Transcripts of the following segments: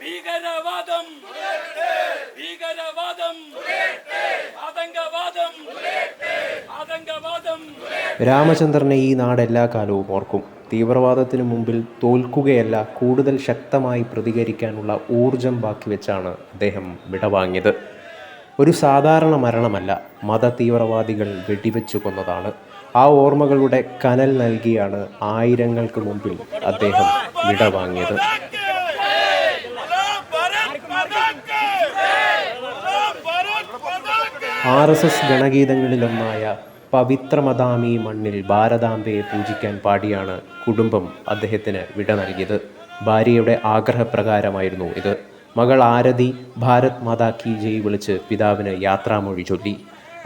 ഭീകരവാദം. ഭീകരവാദം. ആതങ്കവാദം. ആതങ്കവാദം. രാമചന്ദ്രനെ ഈ നാട് എല്ലാ കാലവും ഓർക്കും. തീവ്രവാദത്തിനു മുമ്പിൽ തോൽക്കുകയല്ല കൂടുതൽ ശക്തമായി പ്രതികരിക്കാനുള്ള ഊർജം ബാക്കി വെച്ചാണ് അദ്ദേഹം വിടവാങ്ങിയത്. ഒരു സാധാരണ മരണമല്ല മത തീവ്രവാദികൾ വെടിവെച്ചു കൊന്നതാണ്. ആ ഓർമ്മകളുടെ കനൽ നൽകിയാണ് ആയിരങ്ങൾക്ക് മുമ്പിൽ അദ്ദേഹം വിടവാങ്ങിയത്. ആർ എസ് എസ് ഗണഗീതങ്ങളിലൊന്നായ പവിത്രമതാമി മണ്ണിൽ ഭാരതാംബയെ പൂജിക്കാൻ പാടിയാണ് കുടുംബം അദ്ദേഹത്തിന് വിട നൽകിയത്. ഭാര്യയുടെ ആഗ്രഹപ്രകാരമായിരുന്നു ഇത്. മകൾ ആരതി ഭാരത് മാതാ കി ജയ് വിളിച്ച് പിതാവിന് യാത്രാമൊഴി ചൊല്ലി.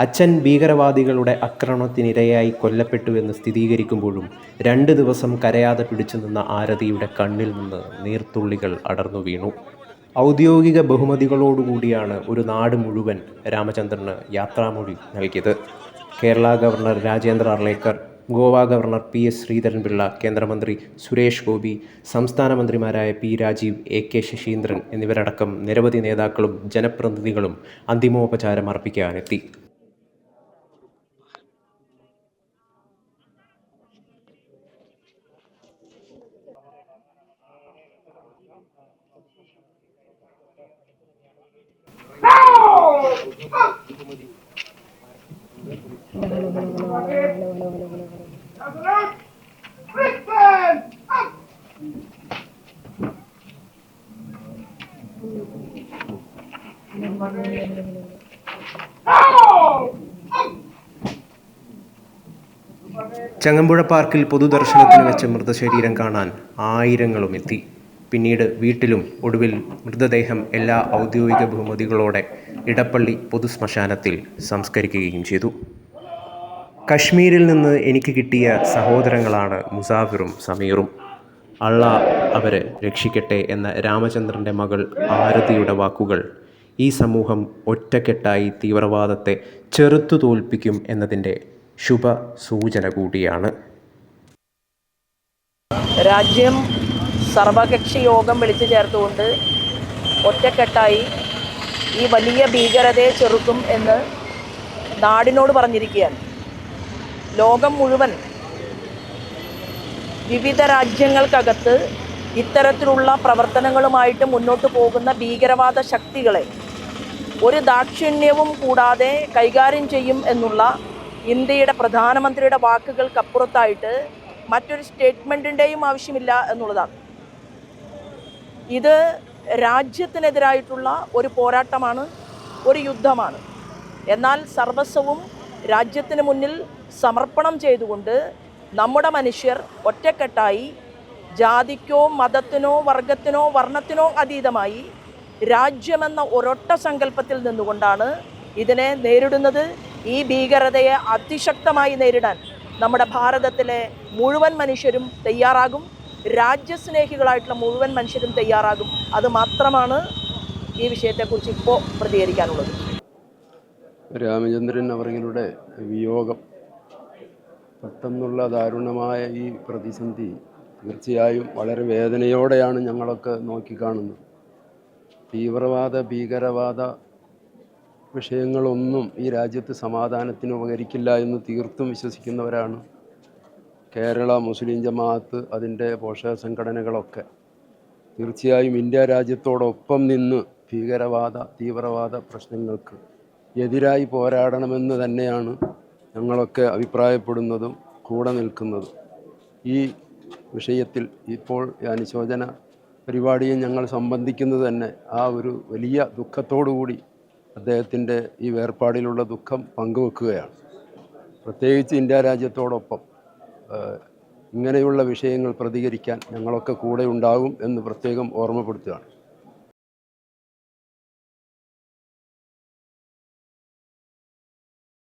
അച്ഛൻ ഭീകരവാദികളുടെ ആക്രമണത്തിനിരയായി കൊല്ലപ്പെട്ടുവെന്ന് സ്ഥിരീകരിക്കുമ്പോഴും രണ്ട് ദിവസം കരയാതെ പിടിച്ചു നിന്ന ആരതിയുടെ കണ്ണിൽ നിന്ന് നീർത്തുള്ളികൾ അടർന്നു വീണു. ഔദ്യോഗിക ബഹുമതികളോടുകൂടിയാണ് ഒരു നാട് മുഴുവൻ രാമചന്ദ്രന് യാത്രാമൊഴി നൽകിയത്. Kerala governor Rajendra Arlekar Goa governor P S Sreedharan Pillai കേന്ദ്രമന്ത്രി സുരേഷ് ഗോപി സംസ്ഥാന മന്ത്രിമാരായ P Rajeev A K Saseendran എന്നിവരടക്കം നിരവധി നേതാക്കളും ജനപ്രതിനിധികളും അന്തിമോപചാരം അർപ്പിക്കാനെത്തി ചങ്ങമ്പുഴ പാർക്കിൽ പൊതുദർശനത്തിന് വെച്ച മൃതശരീരം കാണാൻ ആയിരങ്ങളും എത്തി. പിന്നീട് വീട്ടിലും ഒടുവിൽ മൃതദേഹം എല്ലാ ഔദ്യോഗിക ബഹുമതികളോടെ ഇടപ്പള്ളി പൊതുശ്മശാനത്തിൽ സംസ്കരിക്കുകയും ചെയ്തു. കശ്മീരിൽ നിന്ന് എനിക്ക് കിട്ടിയ സഹോദരങ്ങളാണ് മുസാഫിറും സമീറും. അള്ള അവരെ രക്ഷിക്കട്ടെ എന്ന രാമചന്ദ്രന്റെ മകൾ ആരതിയുടെ വാക്കുകൾ ഈ സമൂഹം ഒറ്റക്കെട്ടായി തീവ്രവാദത്തെ ചെറുത്തു തോൽപ്പിക്കും എന്നതിന്റെ ശുഭ സൂചന കൂടിയാണ്. രാജ്യം സർവകക്ഷി യോഗം വിളിച്ചു ചേർത്തുകൊണ്ട് ഒറ്റക്കെട്ടായി ഈ വലിയ ഭീകരതയെ ചെറുക്കും എന്ന് നാടിനോട് പറഞ്ഞിരിക്കുകയാണ്. ലോകം മുഴുവൻ വിവിധ രാജ്യങ്ങൾക്കകത്ത് ഇത്തരത്തിലുള്ള പ്രവർത്തനങ്ങളുമായിട്ട് മുന്നോട്ട് പോകുന്ന ഭീകരവാദ ശക്തികളെ ഒരു ദാക്ഷിണ്യവും കൂടാതെ കൈകാര്യം ചെയ്യും എന്നുള്ള ഇന്ത്യയുടെ പ്രധാനമന്ത്രിയുടെ വാക്കുകൾക്കപ്പുറത്തായിട്ട് മറ്റൊരു സ്റ്റേറ്റ്മെന്റിന്റെയും ആവശ്യമില്ല എന്നുള്ളതാണ്. ഇത് രാജ്യത്തിനെതിരായിട്ടുള്ള ഒരു പോരാട്ടമാണ് ഒരു യുദ്ധമാണ്. എന്നാൽ സർവസ്വവും രാജ്യത്തിന് മുന്നിൽ സമർപ്പണം ചെയ്തുകൊണ്ട് നമ്മുടെ മനുഷ്യർ ഒറ്റക്കെട്ടായി ജാതിക്കോ മതത്തിനോ വർഗത്തിനോ വർണത്തിനോ അതീതമായി രാജ്യമെന്ന ഒരൊട്ട സങ്കല്പത്തിൽ നിന്നുകൊണ്ടാണ് ഇതിനെ നേരിടുന്നത്. ഈ ഭീകരതയെ അതിശക്തമായി നേരിടാൻ നമ്മുടെ ഭാരതത്തിലെ മുഴുവൻ മനുഷ്യരും തയ്യാറാകും. രാജ്യസ്നേഹികളായിട്ടുള്ള മുഴുവൻ മനുഷ്യരും തയ്യാറാകും. അത് മാത്രമാണ് ഈ വിഷയത്തെക്കുറിച്ച് ഇപ്പോൾ പ്രതികരിക്കാനുള്ളത്. രാമചന്ദ്രൻ അവരുടെ വിയോഗം പെട്ടെന്നുള്ള ദാരുണമായ ഈ പ്രതിസന്ധി തീർച്ചയായും വളരെ വേദനയോടെയാണ് ഞങ്ങളൊക്കെ നോക്കിക്കാണുന്നത്. തീവ്രവാദ ഭീകരവാദ വിഷയങ്ങളൊന്നും ഈ രാജ്യത്ത് സമാധാനത്തിന് ഉപകരിക്കില്ല എന്ന് തീർത്തും വിശ്വസിക്കുന്നവരാണ്. കേരള മുസ്ലിം ജമാഅത്ത് അതിന്റെ പോഷക സംഘടനകളൊക്കെ തീർച്ചയായും ഇന്ത്യ രാജ്യത്തോടൊപ്പം നിന്ന് ഭീകരവാദ തീവ്രവാദ പ്രശ്നങ്ങൾക്ക് എതിരായി പോരാടണമെന്ന് തന്നെയാണ് ഞങ്ങളൊക്കെ അഭിപ്രായപ്പെടുന്നതും കൂടെ നിൽക്കുന്നതും. ഈ വിഷയത്തിൽ ഇപ്പോൾ ഈ അനുശോചന പരിപാടിയിൽ ഞങ്ങൾ സംബന്ധിക്കുന്നത് തന്നെ ആ ഒരു വലിയ ദുഃഖത്തോടുകൂടി അദ്ദേഹത്തിന്റെ ഈ വേർപാടിലുള്ള ദുഃഖം പങ്കുവെക്കുകയാണ്. പ്രത്യേകിച്ച് ഇന്ത്യ രാജ്യത്തോടൊപ്പം ഇങ്ങനെയുള്ള വിഷയങ്ങൾ പ്രതികരിക്കാൻ ഞങ്ങളൊക്കെ കൂടെ ഉണ്ടാകും എന്ന് പ്രത്യേകം ഓർമ്മപ്പെടുത്തുകയാണ്.